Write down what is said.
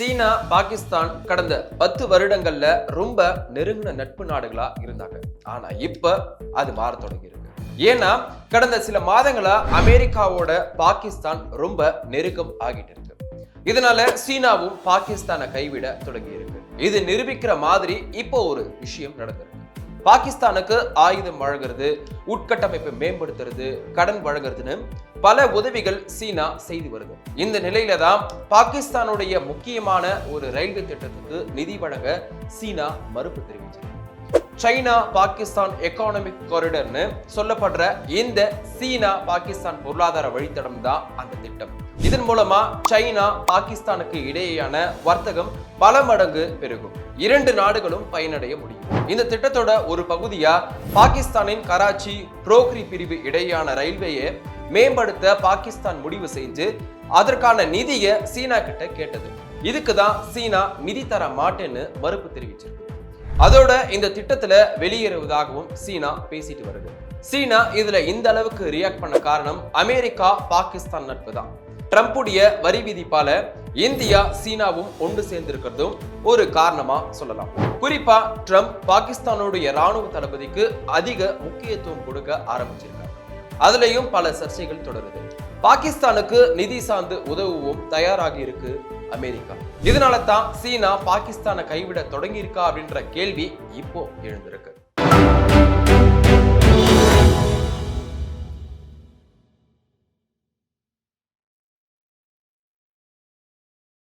சீனா பாகிஸ்தான் கடந்த பத்து வருடங்கள்ல ரொம்ப நெருங்கின நட்பு நாடுகளா இருந்தாங்க. ஆனா இப்ப அது மாற தொடங்கியிருக்கு. ஏன்னா கடந்த சில மாதங்களா அமெரிக்காவோட பாகிஸ்தான் ரொம்ப நெருக்கம் ஆகிட்டு இருக்கு. இதனால சீனாவும் பாகிஸ்தானை கைவிட தொடங்கி இருக்கு இது நிரூபிக்கிற மாதிரி இப்போ ஒரு விஷயம் நடந்திருக்கு. பாகிஸ்தானுக்கு ஆயுதம் வழங்குறது உட்கட்டமைப்பை மேம்படுத்துறது கடன் வழங்குறதுன்னு பல உதவிகள் சீனா செய்து வருது. இந்த நிலையில தான் பாகிஸ்தானுடைய முக்கியமான ஒரு ரயில்வே திட்டத்துக்கு நிதி வழங்க சீனா மறுப்பு தெரிவிச்சது சைனா பாகிஸ்தான் எக்கானமிக் காரிடர்னு சொல்லப்படுற இந்த சீனா பாகிஸ்தான் பொருளாதார வழித்தடம் தான் அந்த திட்டம். இதன் மூலமா சைனா பாகிஸ்தானுக்கு இடையேயான வர்த்தகம் பல மடங்கு பெருகும். இரண்டு நாடுகளும் பயனடைய முடியும். இந்த திட்டத்தோட ஒரு பகுதியா பாகிஸ்தானின் கராச்சி புரோக்ரி பிரிவு இடையேயான ரயில்வேயை மேம்படுத்த பாகிஸ்தான் முடிவு செஞ்சு அதற்கான நிதியை சீனா கிட்ட கேட்டது. இதுக்கு தான் சீனா நிதி தர மாட்டேன்னு மறுப்பு தெரிவிச்சிருக்கு. அதோட இந்த திட்டத்துல வெளியேறுவதாகவும் சீனா பேசிட்டு வருது. சீனா இதுல இந்த அளவுக்கு ரியாக்ட் பண்ண காரணம் அமெரிக்கா பாகிஸ்தான் நட்பு தான். ட்ரம்புடைய வரி விதிப்பால இந்தியா சீனாவும் ஒன்று சேர்ந்திருக்கிறதும் ஒரு காரணமா சொல்லலாம். குறிப்பா ட்ரம்ப் பாகிஸ்தானுடைய ராணுவ தளபதிக்கு அதிக முக்கியத்துவம் கொடுக்க ஆரம்பிச்சிருக்காங்க அதுலயும் பல சர்ச்சைகள் தொடருது. பாகிஸ்தானுக்கு நிதி சார்ந்து உதவுவோம் தயாராகி இருக்கு அமெரிக்கா. இதனால தான் சீனா பாகிஸ்தானை கைவிட தொடங்கியிருக்கா அப்படின்ற கேள்வி இப்போ எழுந்திருக்கு.